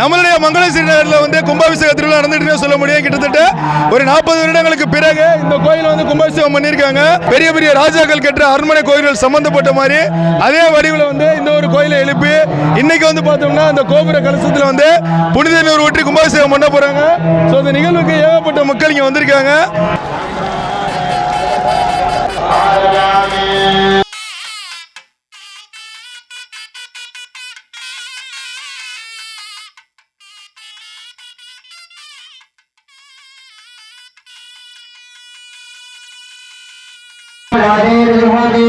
நம்மளுடைய மங்களேஸ்வரி நகரில் வந்து கும்பாபிஷேக திருவிழா நடந்துட்டு சொல்ல முடியும் கிட்டத்தட்ட ஒரு நாற்பது வருடங்களுக்கு பிறகு இந்த கோயில் வந்து கும்பாபிஷேகம் பண்ணியிருக்காங்க. பெரிய பெரிய ராஜாக்கள் கட்டுற அரண்மனை கோயில்கள் சம்பந்தப்பட்ட மாதிரி அதே வடிவில் வந்து இந்த ஒரு கோயிலை எழுப்பி இன்னைக்கு வந்து பார்த்தோம்னா அந்த கோபுர கலசத்தில் வந்து புனித நீர் ஊற்றி கும்பாபிஷேகம் பண்ண போறாங்க. ஸோ இந்த நிகழ்வுக்கு ஏகப்பட்ட மக்கள் இங்கே வந்திருக்காங்க. আমাদের মনে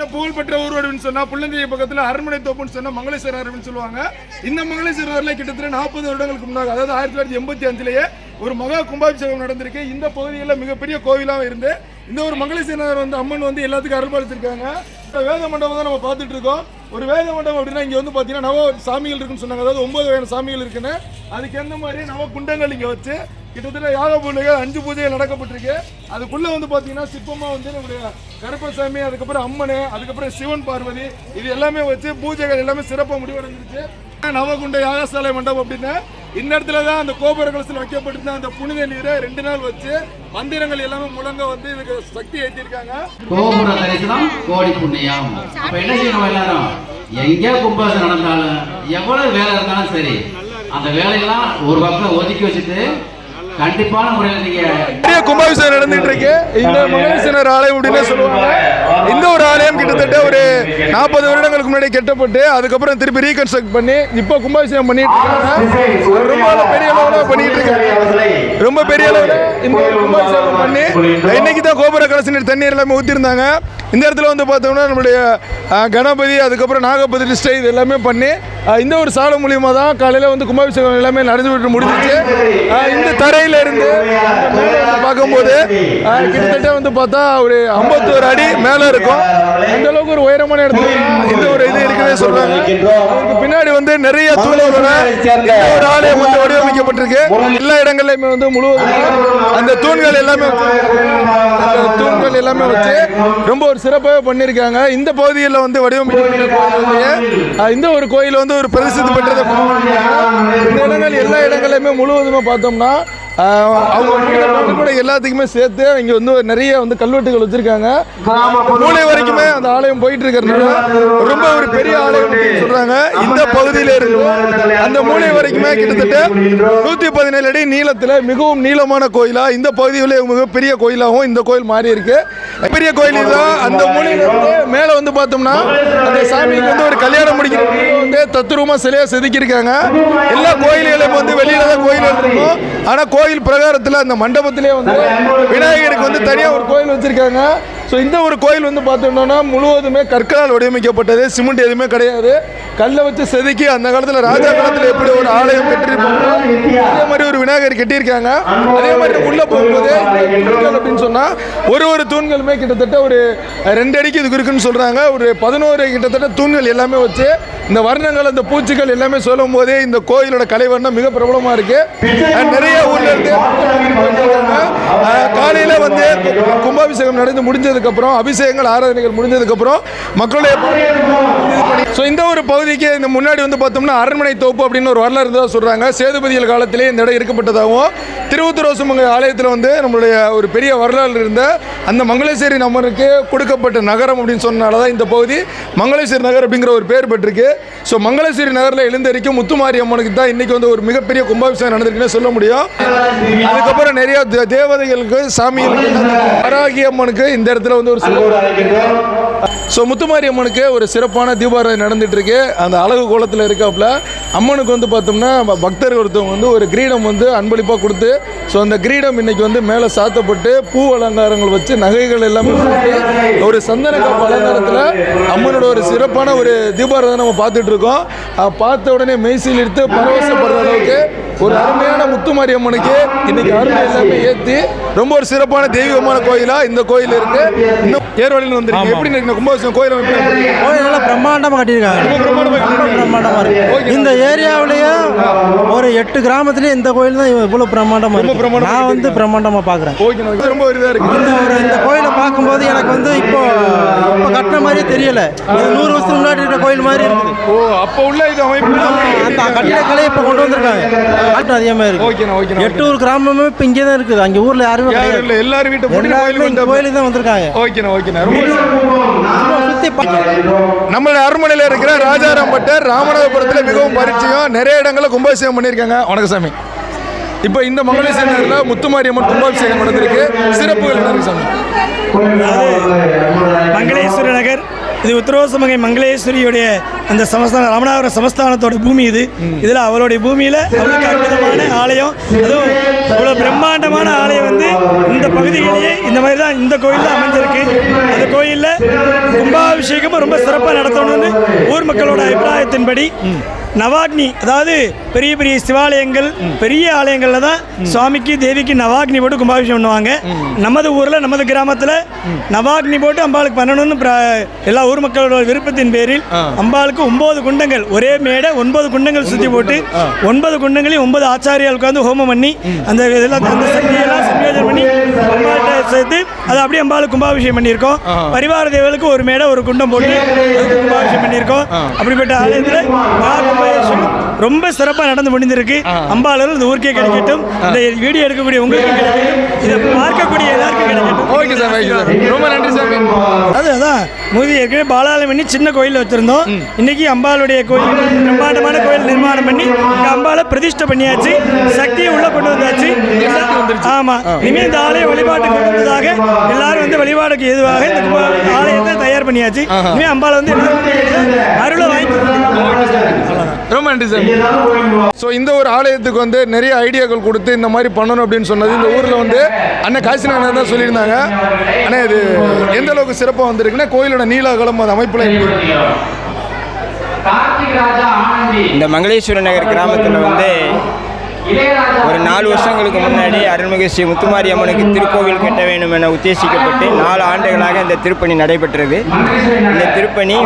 புகழ்பெற்ற ஊர் அப்படின்னு சொன்னா புள்ளந்தேரி பக்கத்துல அரண்மனை தோப்புன்னு சொன்னா மங்களேஸ்வரர் அப்படின்னு சொல்லுவாங்க. இந்த மங்களேஸ்வரர்ல கிட்டத்தட்ட நாற்பது வருடங்களுக்கு முன்னாக அதாவது ஆயிரத்தி தொள்ளாயிரத்தி எண்பத்தி அஞ்சுலயே ஒரு மகா கும்பாபிஷேகம் நடந்திருக்கு. இந்த பகுதியில் மிகப்பெரிய கோவிலாக இருந்து இந்த ஒரு மங்களேஸ்வரர் வந்து அம்மன் வந்து எல்லாத்துக்கும் அருள்பாலிச்சிருக்காங்க வேத மண்டபம் தான் நம்ம பார்த்துட்டு இருக்கோம். ஒரு வேத மண்டபம் அப்படின்னா இங்கே வந்து பார்த்தீங்கன்னா நவ சாமிகள் இருக்குன்னு சொன்னாங்க. அதாவது ஒன்பது வகையான சாமிகள் இருக்குன்னு. அதுக்கு எந்த மாதிரி நவ குண்டங்கள் இங்கே வச்சு கிட்டத்தட்ட யாக பூஜைகள் அஞ்சு பூஜைகள் நடக்கப்பட்டிருக்கு. அதுக்குள்ளே வந்து பார்த்தீங்கன்னா சிற்பமாக வந்து நம்முடைய கருப்பசாமி அதுக்கப்புறம் அம்மனு அதுக்கப்புறம் சிவன் பார்வதி இது எல்லாமே வச்சு பூஜைகள் எல்லாமே சிறப்பாக முடிவடைஞ்சிருச்சு. நவகுண்ட யாகசாலை மண்டபம் அப்படின்னு இந்த இடத்துல தான் அந்த கோபுர கலசத்தில் வைக்கப்பட்டிருந்த அந்த புனித நீரை ரெண்டு நாள் வச்சு மந்திரங்கள் எல்லாமே முழங்க வந்து இதுக்கு சக்தி ஏற்றிருக்காங்க கோபுர தரிசனம் கோடி புண்ணியம். அப்ப என்ன செய்யணும் எல்லாரும்? எங்க கும்பாசம் நடந்தாலும் எவ்வளவு வேலை இருந்தாலும் சரி அந்த வேலையெல்லாம் ஒரு பக்கம் ஒதுக்கி வச்சுட்டு கண்டிப்பான முறையில் நீங்க கும்பாபிஷேகம் நடந்துட்டு இருக்கு. இந்த மகேஸ்வரர் ஆலயம் அப்படின்னு சொல்லுவாங்க. இந்த ஒரு ஆலயம் கிட்டத்தட்ட ஒரு நாற்பது வருடங்களுக்கு முன்னாடி கெட்டப்பட்டு அதுக்கப்புறம் திருப்பி ரீகன்ஸ்ட்ரக்ட் பண்ணி இப்போ கும்பாபிஷேகம் பண்ணிட்டு ரொம்ப பெரிய அளவில் பண்ணிட்டு இருக்காங்க. ரொம்ப பெரிய அளவில் இந்த கும்பாபிஷேகம் பண்ணி இன்னைக்கு தான் கோபுர கலசினர் தண்ணீர் எல்லாமே ஊற்றிருந்தாங்க இந்த இடத்துல வந்து பார்த்தோம்னா நம்மளுடைய கணபதி அதுக்கப்புறம் நாகபதி நிஷ்டை இது எல்லாமே பண்ணி இந்த ஒரு சாலை மூலியமாக தான் காலையில் வந்து கும்பாபிஷேகம் எல்லாமே நடந்து விட்டு முடிஞ்சிச்சு இந்த தரையில இருந்து பார்க்கும்போது கிட்டத்தட்ட வந்து பார்த்தா ஒரு ஐம்பத்தோரு அடி மேலே இருக்கும். அந்த அளவுக்கு ஒரு உயரமான இடத்துல இந்த ஒரு இது இருக்குன்னே சொல்றாங்க. அதுக்கு பின்னாடி வந்து நிறைய இந்த ஒரு ஆலயம் வந்து வடிவமைக்கப்பட்டிருக்கு. எல்லா இடங்கள்லையுமே வந்து முழுவதும் அந்த தூண்கள் எல்லாமே தூண்கள் எல்லாமே வச்சு ரொம்ப ஒரு சிறப்பாக பண்ணியிருக்காங்க. இந்த பகுதியில் வந்து வடிவமைக்கப்பட்ட இந்த ஒரு கோயில் வந்து ஒரு பிரசித்தி பெற்றதை இந்த இடங்கள் எல்லா இடங்களையுமே முழுவதுமே பார்த்தோம்னா அவங்க கூட எல்லாத்துக்குமே சேர்த்து இங்கே வந்து நிறைய வந்து கல்வெட்டுகள் வச்சிருக்காங்க மூளை வரைக்குமே அந்த ஆலயம் போயிட்டு இருக்கிறதுனால ரொம்ப ஒரு பெரிய ஆலயம் சொல்றாங்க இந்த பகுதியில இருந்து அந்த மூளை வரைக்குமே கிட்டத்தட்ட நூத்தி பதினேழு அடி நீளத்துல மிகவும் நீளமான கோயிலா இந்த பகுதியிலே மிகப்பெரிய கோயிலாகவும் இந்த கோயில் மாறி இருக்கு பெரிய கோயில் தான் அந்த மூலையில இருந்து மேல வந்து பார்த்தோம்னா அந்த சாமிக்கு வந்து ஒரு கல்யாணம் முடிக்கிற வந்து தத்துரூபமா சிலையா செதுக்கியிருக்காங்க எல்லா கோயில்களும் வந்து வெளியில தான் கோயில் இருக்கும் ஆனா கோயில் பிரகாரத்துல அந்த மண்டபத்திலே வந்து விநாயகருக்கு வந்து தனியா ஒரு கோயில் வச்சிருக்காங்க. ஸோ இந்த ஒரு கோயில் வந்து பார்த்தோம்னா முழுவதுமே கற்களால் வடிவமைக்கப்பட்டது சிமெண்ட் எதுவுமே கிடையாது. கல்லை வச்சு செதுக்கி அந்த காலத்தில் ராஜா காலத்தில் எப்படி ஒரு ஆலயம் கட்டியிருப்பாங்க அதே மாதிரி ஒரு விநாயகர் கட்டியிருக்காங்க. அதே மாதிரி உள்ளே போகும்போது தூண்கள் அப்படின்னு சொன்னால் ஒரு ஒரு தூண்களுமே கிட்டத்தட்ட ஒரு ரெண்டு அடிக்கு இதுக்கு இருக்குன்னு சொல்கிறாங்க ஒரு பதினோரு கிட்டத்தட்ட தூண்கள் எல்லாமே வச்சு இந்த வர்ணங்கள் அந்த பூச்சிகள் எல்லாமே சொல்லும் போதே இந்த கோயிலோட கலைவர்ணம் மிக பிரபலமாக இருக்குது நிறைய ஊரில் இருந்து காலையில் வந்து கும்பாபிஷேகம் நடந்து முடிஞ்சதுக்கப்புறம் அபிஷேகங்கள் ஆராதனைகள் முடிஞ்சதுக்கப்புறம் மக்களுடைய ஸோ இந்த ஒரு பகுதிக்கு இந்த முன்னாடி வந்து பார்த்தோம்னா அரண்மனை தோப்பு அப்படின்னு ஒரு வரலாறு தான் சொல்கிறாங்க சேதுபதிகள் காலத்திலே இந்த இடம் இருக்கப்பட்டதாகவும் திருவத்தூர் ஆலயத்தில் வந்து நம்மளுடைய ஒரு பெரிய வரலாறு இருந்த அந்த மங்களேஸ்வரி நம்மருக்கு கொடுக்கப்பட்ட நகரம் அப்படின்னு சொன்னனால தான் இந்த பகுதி மங்களேஸ்வரி நகர் அப்படிங்கிற ஒரு பேர் பெற்றிருக்கு. ஸோ மங்களேஸ்வரி நகரில் எழுந்தரிக்கும் முத்துமாரி அம்மனுக்கு தான் இன்றைக்கி வந்து ஒரு மிகப்பெரிய கும்பாபிஷேகம் நடந்திருக்குன்னு சொல்ல முடியும். அதுக்கப்புறம் நிறைய தே- தேவதைகளுக்கு சாமிகளுக்கு வராகி அம்மனுக்கு இந்த இடத்துல வந்து ஒரு ஸோ முத்துமாரி அம்மனுக்கு ஒரு சிறப்பான தீபாராதனை நடந்துட்டு இருக்கு அந்த அழகு கோலத்தில் இருக்காப்புல அம்மனுக்கு வந்து பார்த்தோம்னா பக்தர் ஒருத்தவங்க வந்து ஒரு கிரீடம் வந்து அன்பளிப்பாக கொடுத்து ஸோ அந்த கிரீடம் இன்னைக்கு வந்து மேலே சாத்தப்பட்டு பூ அலங்காரங்கள் வச்சு நகைகள் எல்லாமே போட்டு ஒரு சந்தன காப்பு அலங்காரத்தில் அம்மனோட ஒரு சிறப்பான ஒரு தீபாராதனை நம்ம பார்த்துட்டு இருக்கோம். பார்த்த உடனே மெய்சில் எடுத்து பரவசப்படுற அளவுக்கு ஒரு அருமையான முத்துமாரி அம்மனுக்கு இன்னைக்கு அருமை எல்லாமே ஏற்றி ரொம்ப ஒரு சிறப்பான தெய்வீகமான கோயிலா இந்த கோயில் இருக்கு. இன்னும் ஏர்வழியில் வந்துருக்கு. எப்படி இருக்கு இந்த கும்பாபிஷேகம் கோயில்? கோயில் நல்லா பிரம்மாண்டமாக கட்டியிருக்காங்க. இந்த ஏரியாவிலேயே ஒரு எட்டு கிராமத்துலேயும் இந்த கோயில் தான் இவ்வளோ பிரம்மாண்டமாக இருக்கு. நான் வந்து பிரம்மாண்டமாக பார்க்குறேன் ரொம்ப இதா இருக்கு. இந்த ஒரு இந்த கோயிலை பார்க்கும்போது எனக்கு வந்து இப்போ இப்போ கட்டின மாதிரியே தெரியல. நூறு வருஷத்துக்கு முன்னாடி இருக்கிற கோயில் மாதிரி இருக்குது. ஓ அப்போ உள்ள இது அமைப்பு அந்த கட்டிடக்கலையை இப்போ கொண்டு வந்திருக்காங்க. காட்டும் அதிகமாக இருக்கு. ஓகேண்ணா ஓகேண்ணா எட்டூர் கிராமமே இப்போ இங்கே தான் இருக்குது. அங்கே ஊரில் யாருமே இல்லை எல்லாரும் வீட்டை போட்டு எல்லாருமே கோயிலுக்கு இந்த கோயிலுக்கு தான் வந்திருக்காங்க. ஓகேண்ணா ஓகேண்ணா ரொம்ப நம்மளுடைய அரண்மனையில் இருக்கிற ராஜாராம் பட்டர் ராமநாதபுரத்தில் மிகவும் பரிச்சயம். நிறைய இடங்களில் கும்பாபிஷேகம் பண்ணியிருக்காங்க. வணக்கம் சாமி. இப்போ இந்த மங்களேஸ்வரரில் முத்துமாரியம்மன் கும்பாபிஷேகம் நடந்திருக்கு. சிறப்புகள் இருக்கு சாமி? மங்களேஸ்வர நகர். இது உத்தரவசமங்கை மங்களேஸ்வரியுடைய அந்த சமஸ்தானம் ராமநாதபுரம் சமஸ்தானத்தோட பூமி இது. இதில் அவளுடைய பூமியில் அவருக்கு அற்புதமான ஆலயம். அதுவும் இவ்வளோ பிரம்மாண்டமான ஆலயம் வந்து இந்த பகுதியிலேயே இந்த மாதிரி தான் இந்த கோயில் தான் அமைஞ்சிருக்கு. அந்த கோயிலில் கும்பாபிஷேகமும் ரொம்ப சிறப்பாக நடத்தணும்னு ஊர் மக்களோட அபிப்பிராயத்தின்படி நவாக்னி அதாவது பெரிய பெரிய சிவாலயங்கள் பெரிய ஆலயங்கள்ல தான் சுவாமிக்கு தேவிக்கு நவாக்னி போட்டு கும்பாபிஷேகம் பண்ணுவாங்க. நமது ஊர்ல நமது கிராமத்துல நவாக்னி போட்டு அம்பாளுக்கு பண்ணணும்னு பிர- எல்லா ஊர் மக்களோட விருப்பத்தின் பேரில் அம்பாளுக்கு ஒன்பது குண்டங்கள் ஒரே மேடை ஒன்பது குண்டங்கள் சுத்தி போட்டு ஒன்பது குண்டங்களையும் ஒன்பது ஆச்சாரியால் உட்காந்து ஹோமம் பண்ணி அந்த இதெல்லாம் அந்த சக்தியெல்லாம் சம்யோஜனம் பண்ணி அம்பாள்கிட்ட சேர்த்து அதை அப்படியே அம்பாளுக்கு கும்பாபிஷேகம் பண்ணியிருக்கோம். பரிவார தேவர்களுக்கு ஒரு மேடை ஒரு குண்டம் போட்டு கும்பாபிஷேகம் பண்ணியிருக்கோம். அப்படிப்பட்ட ஆலயத்தில் ரொம்ப சிறப்பாக நடந்து முடிந்திருக்கு அம்பாளர்கள் இந்த ஊருக்கே கிடைக்கட்டும். இந்த வீடியோ எடுக்கக்கூடிய உங்களுக்கு கிடைக்கட்டும். இதை பார்க்கக்கூடிய எல்லாருக்கும் கிடைக்கட்டும். Okay sir okay sir. ரொம்ப நன்றி சார். அது அதான் மூதி ஏற்கனவே பாலாலமணி சின்ன கோயில் வச்சிருந்தோம். இன்னைக்கு அம்பாளுடைய கோயில் பிரம்மாண்டமான கோயில் நிர்மாணம் பண்ணி இங்க அம்பாளை பிரதிஷ்டை பண்ணியாச்சு. சக்தியை உள்ள கொண்டு வந்தாச்சு. ஆமா. இனிமே இந்த ஆலய வழிபாட்டுக்கு வந்ததாக எல்லாரும் வந்து வழிபாடுக்கு எதுவாக இந்த ஆலயத்தை தயார் பண்ணியாச்சு. இனிமே அம்பாளை வந்து அருளை வாங்கி ரொம்ப நன்றி சார். ஸோ இந்த ஒரு ஆலயத்துக்கு வந்து நிறைய ஐடியாக்கள் கொடுத்து இந்த மாதிரி பண்ணணும் அப்படின்னு சொன்னது இந்த ஊரில் வந்து அண்ணன் காசிநாதன் தான் சொல்லியிருந்தாங்க. அண்ணா இது எந்த அளவுக்கு சிறப்பாக வந்திருக்குன்னா கோயிலோட நீல அகலம் அது அமைப்பில் இந்த மங்களேஸ்வர நகர் கிராமத்தில் வந்து ஒரு நாலு வருஷங்களுக்கு முன்னாடி அருள்மிகு ஸ்ரீ முத்துமாரி அம்மனுக்கு திருக்கோவில் கட்ட வேண்டும் என உத்தேசிக்கப்பட்டு நாலு ஆண்டுகளாக இந்த திருப்பணி நடைபெற்றது. இந்த திருப்பணி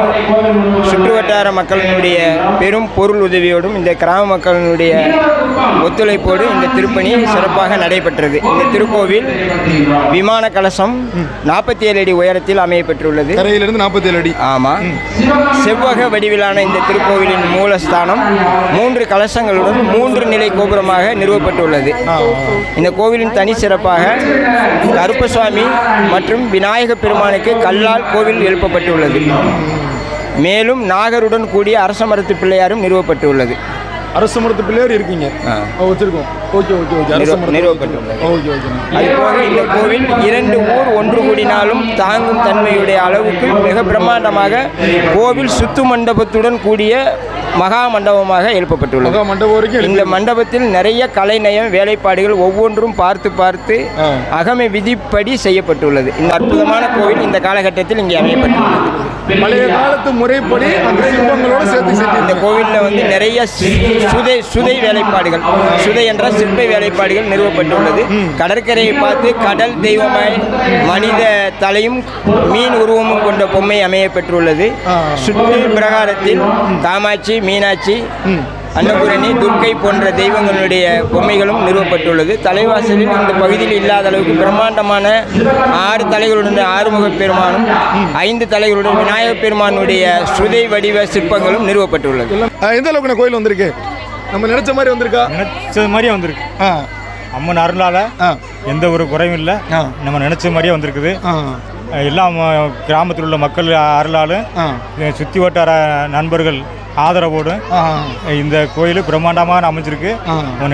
சுற்றுவட்டார மக்களினுடைய பெரும் பொருள் உதவியோடும் இந்த கிராம மக்களினுடைய ஒத்துழைப்போடு இந்த திருப்பணி சிறப்பாக நடைபெற்றது. இந்த திருக்கோவில் விமான கலசம் நாற்பத்தி ஏழு அடி உயரத்தில் அமையப்பெற்றுள்ளது. கரையிலிருந்து நாற்பத்தேழு அடி. ஆமாம் செவ்வக வடிவிலான இந்த திருக்கோவிலின் மூலஸ்தானம் மூன்று கலசங்களுடன் மூன்று நிலை கோபுரமாக நிறுவப்பட்டுள்ளது. இந்த கோவிலின் தனி சிறப்பாக கருப்பசுவாமி மற்றும் விநாயக பெருமானுக்கு கல்லால் கோவில் எழுப்பப்பட்டுள்ளது. மேலும் நாகருடன் கூடிய அரச மரத்து பிள்ளையாரும் நிறுவப்பட்டுள்ளது. அரசு மரத்து பிள்ளையார் இருக்கீங்க. வச்சிருக்கோம். Okay okay okay. அரசு நிறுவ- மரத்து நிறுவப்பட்டுள்ளது ஓகே ஓகே அதுபோக இந்த கோவில் இரண்டு ஊர் ஒன்று கூடினாலும் தாங்கும் தன்மையுடைய அளவுக்கு மிக பிரம்மாண்டமாக கோவில் சுத்து மண்டபத்துடன் கூடிய மகா மண்டபமாக எழுப்பப்பட்டுள்ளது. இந்த மண்டபத்தில் நிறைய கலைநயம் வேலைப்பாடுகள் ஒவ்வொன்றும் பார்த்து பார்த்து. அகமை விதிப்படி செய்யப்பட்டுள்ளது. இந்த அற்புதமான கோவில் இந்த காலகட்டத்தில் இங்கே அமையப்பட்டுள்ளது. பழைய காலத்து முறைப்படி அந்த சிற்பங்களோட சேர்த்து இந்த கோவிலில் வந்து நிறைய சுதை சுதை வேலைப்பாடுகள். சுதை என்ற சிற்ப வேலைப்பாடுகள் நிறுவப்பட்டுள்ளது. கடற்கரையை பார்த்து கடல் தெய்வமாய் மனித தலையும் மீன் உருவமும் கொண்ட பொம்மை அமைய பெற்றுள்ளது. சுற்று பிரகாரத்தில் காமாட்சி மீனாட்சி அன்னபூரணி துர்க்கை போன்ற தெய்வங்களுடைய பொம்மைகளும் நிறுவப்பட்டுள்ளது. தலைவாசலில் இந்த பகுதியில் இல்லாத அளவுக்கு பிரம்மாண்டமான ஆறு தலைகளுடன் ஆறுமுக பெருமானும் ஐந்து தலைகளுடன் விநாயகப் பெருமானுடைய சுதை வடிவ சிற்பங்களும் நிறுவப்பட்டுள்ளது. எந்த அளவுக்கு கோயில் வந்திருக்கு? நம்ம நினைச்ச மாதிரி வந்திருக்கா? நினைச்சது மாதிரியே வந்திருக்கு. ஆ. அம்மன் அருளால் எந்த ஒரு குறையும் இல்லை. நம்ம நினைச்ச மாதிரியே வந்திருக்குது. ஆ. எல்லாம் கிராமத்தில் உள்ள மக்கள் அருளாலும் சுற்றி வட்டார நண்பர்கள் ஆதரவோடு ஆ. இந்த கோயில் பிரம்மாண்டமாக அமைஞ்சிருக்கு.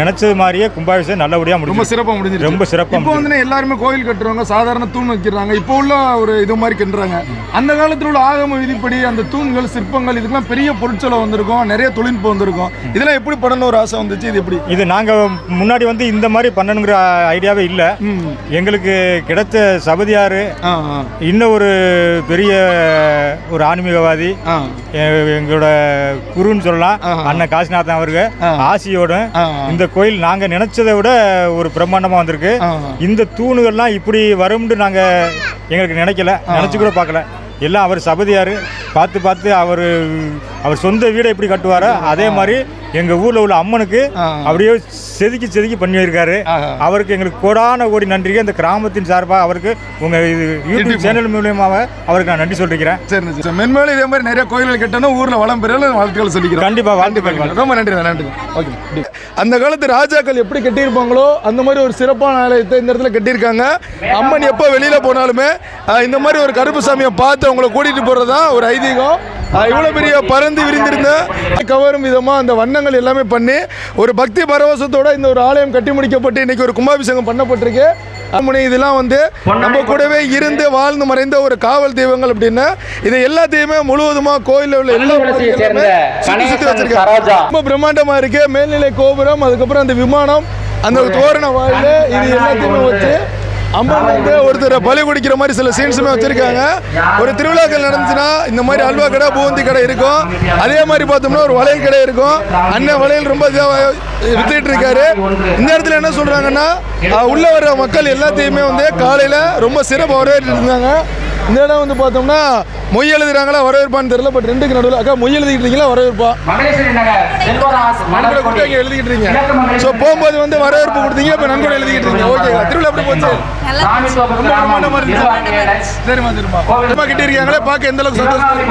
நினைச்சது மாதிரியே கும்பாபிஷேகம் நல்லபடியாக ரொம்ப முடிஞ்சு சிறப்பாக முடிஞ்சிருச்சு ரொம்ப சிறப்பா இப்போ வந்து எல்லாருமே கோயில் கட்டுறவங்க சாதாரண தூண் வைக்கிறாங்க. இப்போ உள்ள ஒரு இது மாதிரி கட்டுறாங்க. அந்த காலத்தில் உள்ள ஆகம விதிப்படி அந்த தூண்கள் சிற்பங்கள் இதுக்கெல்லாம் பெரிய பொருட்செலவு வந்திருக்கும். நிறைய தொழில்நுட்பம் வந்திருக்கும். இதெல்லாம் எப்படி பண்ணணும் ஒரு ஆசை வந்துச்சு? இது எப்படி? இது நாங்கள் முன்னாடி வந்து இந்த மாதிரி பண்ணணுங்கிற ஐடியாவே இல்லை. எங்களுக்கு கிடைச்ச சபதியார் இன்னும் ஒரு பெரிய ஒரு ஆன்மீகவாதி. எங்களோட குருன்னு சொல்லலாம். அண்ணன் காசிநாதன் அவருக்கு ஆசியோட. இந்த கோயில் நாங்க நினைச்சதை விட ஒரு பிரம்மாண்டமா வந்திருக்கு. இந்த தூணுகள்லாம் இப்படி வரும்னு நாங்க எங்களுக்கு நினைக்கல. நினைச்சு கூட பார்க்கல. எல்லாம் அவர் சபதியார். பார்த்து பார்த்து அவர் அவர் சொந்த வீடை எப்படி கட்டுவாரோ அதே மாதிரி எங்கள் ஊரில் உள்ள அம்மனுக்கு. அப்படியே செதுக்கி செதுக்கி பண்ணியிருக்காரு. அவருக்கு எங்களுக்கு கோடான கோடி நன்றிகள் இந்த கிராமத்தின் சார்பாக அவருக்கு உங்கள் இது யூடியூப் சேனல் மூலியமாக அவருக்கு நான் நன்றி சொல்லிக்கிறேன். சரி மென்மேலும் இதே மாதிரி நிறைய கோயில்கள் கட்டணும் ஊர்ல வளம் பெற வாழ்த்துக்கள் சொல்லிக்கிறோம். கண்டிப்பா வாழ்த்துக்கள் ரொம்ப நன்றி நன்றி ஓகே அந்த காலத்து ராஜாக்கள் எப்படி கட்டியிருப்பாங்களோ அந்த மாதிரி ஒரு சிறப்பான ஆலயத்தை இந்த இடத்துல கட்டியிருக்காங்க. அம்மன் எப்போ வெளியில போனாலுமே இந்த மாதிரி ஒரு கருப்பு சாமியை பார்த்து அவங்கள கூட்டிட்டு போறதா ஒரு ஐதீகம். ஆஹ், இவ்வளவு பெரிய பறந்து விரிந்திருந்த கவரும் விதமா அந்த வண்ணங்கள் எல்லாமே பண்ணி ஒரு பக்தி பரவசத்தோட இந்த ஒரு ஆலயம் கட்டி முடிக்கப்பட்டு இன்னைக்கு ஒரு கும்பாபிஷேகம் பண்ணப்பட்டிருக்கு. அம்மனை இதெல்லாம் வந்து நம்ம கூடவே இருந்து வாழ்ந்து மறைந்த ஒரு காவல் தெய்வங்கள் அப்படின்னு இதை எல்லாத்தையுமே முழுவதுமா கோயில்ல உள்ள எல்லா ரொம்ப பிரம்மாண்டமா இருக்கு. மேல்நிலை கோபுரம் அதுக்கப்புறம் அந்த விமானம் அந்த தோரண வாயில இது எல்லாத்தையுமே வச்சு அம்மன் வந்து ஒருத்தரை பலி குடிக்கிற மாதிரி சில சீன்ஸுமே வச்சிருக்காங்க. ஒரு திருவிழாக்கள் நடந்துச்சுன்னா இந்த மாதிரி அல்வா கடை பூந்தி கடை இருக்கும். அதே மாதிரி பார்த்தோம்னா ஒரு வளையல் கடை இருக்கும். அண்ணன் வளையல் ரொம்ப இதா வித்துட்டு இருக்காரு. இந்த இடத்துல என்ன சொல்றாங்கன்னா உள்ளே உள்ள வர்ற மக்கள் எல்லாத்தையுமே வந்து காலையில ரொம்ப சிறப்பாக வரவேற்று இருந்தாங்க. இந்த இடம் வந்து பார்த்தோம்னா மொய் எழுதுறாங்களா வரவேற்பான்னு தெரியல பட் ரெண்டுக்கு நடுவில் அக்கா மொய் எழுதிக்கிட்டு இருக்கீங்களா வரவேற்பா கொடுத்து அங்கே எழுதிக்கிட்டு இருக்கீங்க ஸோ போகும்போது வந்து வரவேற்பு கொடுத்தீங்க இப்போ நன்கொடை எழுதிக்கிட்டு இருக்கீங்க ஓகே திருவிழா எப்படி போச்சு? சரிம்மா கிட்ட இருக்காங்களே பார்க்க எந்த அளவுக்கு சந்தோஷம்?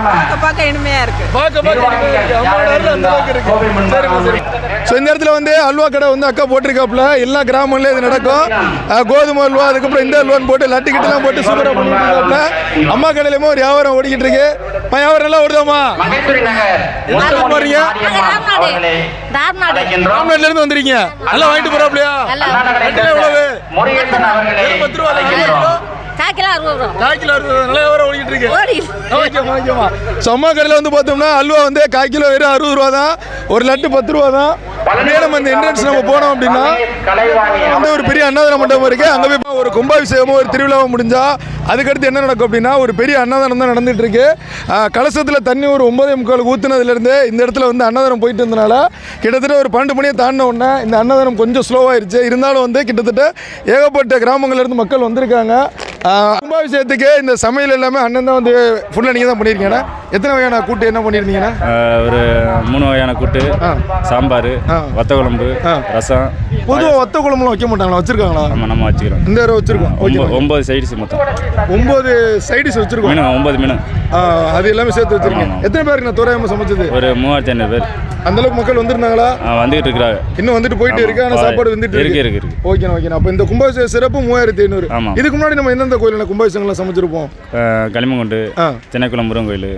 பார்க்க பார்க்க இனிமையா இருக்கு. பார்க்க பார்க்க இனிமையா இருக்கு. அம்மாவோட அருள் அந்த அளவுக்கு இருக்கு. சரிம்மா, சரி. ஸோ இந்த இடத்துல வந்து அல்வா கடை வந்து அக்கா போட்டிருக்காப்புல. எல்லா கிராமங்களையும் இது நடக்கும். கோதுமை அல்வா அதுக்கப்புறம் இந்த அல்வான்னு போட்டு லட்டு கிட்டலாம் போட்டு சூப்பராக அம்மா கடையிலுமே ஒரு வியாபாரம் ஓடிக்கிட்டு இருக்கு? வியாபாரம் நல்லா ஓடுதாம்மா? எங்க போறீங்க ராம்நாட்ல இருந்து வந்திருக்கீங்க. நல்லா வாங்கிட்டு போறாப்லையா? எவ்வளவு? பத்து ரூபா அம்மா கடையில் வந்து பார்த்தோம்னா அல்வா வந்து கால் கிலோ வெறும் அறுபது ரூபா தான் ஒரு லட்டு பத்து ரூபா தான் மேலும் அந்த என்ட்ரன்ஸ் நம்ம போனோம் அப்படின்னா அந்த ஒரு பெரிய அன்னதான மண்டபம் இருக்கு அங்கே போய் ஒரு கும்பாபிஷேகமோ ஒரு திருவிழாவும் முடிஞ்சா அதுக்கடுத்து என்ன நடக்கும் அப்படின்னா ஒரு பெரிய அன்னதானம் தான் நடந்துட்டு இருக்கு. கலசத்தில் தண்ணி ஒரு ஒன்பதே முக்கால் ஊத்துனதுலேருந்து இந்த இடத்துல வந்து அன்னதானம் போயிட்டு இருந்தனால கிட்டத்தட்ட ஒரு பன்னெண்டு மணியை தாண்டின உடனே இந்த அன்னதானம் கொஞ்சம் ஸ்லோவாயிருச்சு இருந்தாலும் வந்து கிட்டத்தட்ட ஏகப்பட்ட கிராமங்கள்லேருந்து மக்கள் வந்திருக்காங்க. கும்பாபிஷேகத்துக்கு இந்த சமையல் எல்லாமே அண்ணன் தான் வந்து ஃபுல்லாக நீங்கள் தான் பண்ணியிருக்கீங்கண்ணா எத்தனை வகையான கூட்டு என்ன பண்ணியிருந்தீங்கண்ணா ஒரு மூணு வகையான கூட்டு சாம்பார். வத்த குழம்பு. ரசம் பொதுவாக ஒத்த குழம்புலாம் வைக்க மாட்டாங்களா? வச்சிருக்காங்களா? நம்ம நம்ம வச்சுக்கிறோம். இந்த தடவை வச்சிருக்கோம். ஓகே ஒன்பது சைடிஸ் மொத்தம். ஒம்பது சைடிஸ் வச்சிருக்கோம். மீன் ஒன்பது மீன். அது எல்லாமே சேர்த்து வச்சிருக்கீங்க. ஆமா. எத்தனை பேருக்கு நான் தோராயமாக சமைச்சது? ஒரு மூவாயிரத்தி ஐநூறு பேர். அந்த அளவுக்கு மக்கள் வந்திருந்தாங்களா? ஆ, வந்துகிட்டு இருக்கிறாங்க. இன்னும் வந்துட்டு போயிட்டு இருக்கு ஆனால். சாப்பாடு வந்துட்டு இருக்கு, இருக்கு. ஓகேண்ணா ஓகேண்ணா. அப்போ இந்த கும்பாபிஷேக சிறப்பு மூவாயிரத்தி ஐநூறு. இதுக்கு முன்னாடி நம்ம எந்தெந்த கோயிலில் கும்பாபிஷேகங்கள்லாம் சமைச்சிருப்போம்? களிமங்குண்டு சென்னைக்குளம் முருகன் கோயில்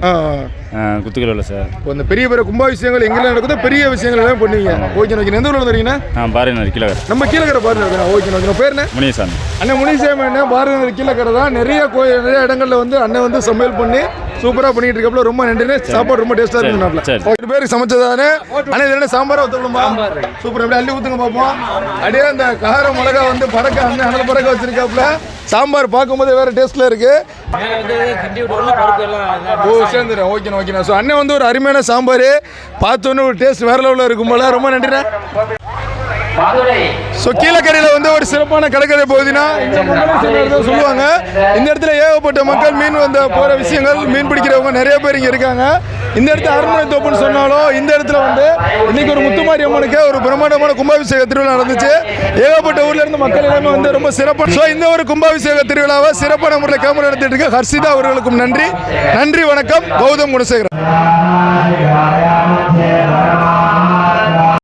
குத்துக்கல் சார். இப்போ இந்த பெரிய பெரிய கும்பாபிஷேகங்கள் எங்கெல்லாம் நடக்குதோ பெரிய விஷயங்கள் எல்லாம் பண்ணுவீங்க. ஓகே ஓகே எந்த ஊரில் வந்துறீங்கண்ணா ஆ பாரதி கீழே நம்ம கீழக்கரை பாருங்க ஓகே ஓகே பேர் என்ன? முனியசாமி. அண்ணன் முனிசேம என்ன பாரதி கீழக்கரை தான். நிறைய கோயில் நிறைய இடங்கள்ல வந்து அண்ணன் வந்து சமையல் பண்ணி சூப்பரா பண்ணிட்டு இருக்கப்பல ரொம்ப நன்றிண்ணே. சாப்பாடு ரொம்ப டேஸ்டா இருந்தாப்ல சரி. ஒரு பேருக்கு சமைச்சதானே? அண்ணன் இது என்ன சாம்பாரா ஊத்தணுமா சூப்பர். அப்படியே அள்ளி ஊத்துங்க பாப்போம். அப்படியே அந்த கார மிளகா வந்து பறக்க அண்ணன் அனல் பறக்க வச்சிருக்காப்ல சாம்பார் பார்க்கும்போது வேற டேஸ்ட்ல இருக்கு. ஓ சேர்ந்துடும் ஓகேண்ணா ஓகேண்ணா ஸோ அண்ணன் வந்து ஒரு அருமையான சாம்பார். பார்த்தோன்னே ஒரு டேஸ்ட் வேற லெவலில் இருக்கும் போல. ரொம்ப நன்றிண்ணே. ஸோ கீழக்கரையில் வந்து ஒரு சிறப்பான கடற்கரை பகுதினா இந்த தான் சொல்லுவாங்க. இந்த இடத்துல ஏகப்பட்ட மக்கள் மீன் வந்த போகிற விஷயங்கள் மீன் பிடிக்கிறவங்க நிறைய பேர் இங்கே இருக்காங்க. இந்த இடத்துல அரண்மனை தோப்புன்னு சொன்னாலும் இந்த இடத்துல வந்து இன்னைக்கு ஒரு முத்துமாரி அம்மனுக்கு ஒரு பிரம்மாண்டமான கும்பாபிஷேக திருவிழா நடந்துச்சு. ஏகப்பட்ட ஊர்ல இருந்து மக்கள் எல்லாமே வந்து ரொம்ப சிறப்பான ஸோ இந்த ஒரு கும்பாபிஷேக திருவிழாவை சிறப்பான முறையில் கேமரா எடுத்துட்டு இருக்க. ஹர்ஷிதா அவர்களுக்கும் நன்றி. நன்றி வணக்கம். கௌதம் குணசேகரன்.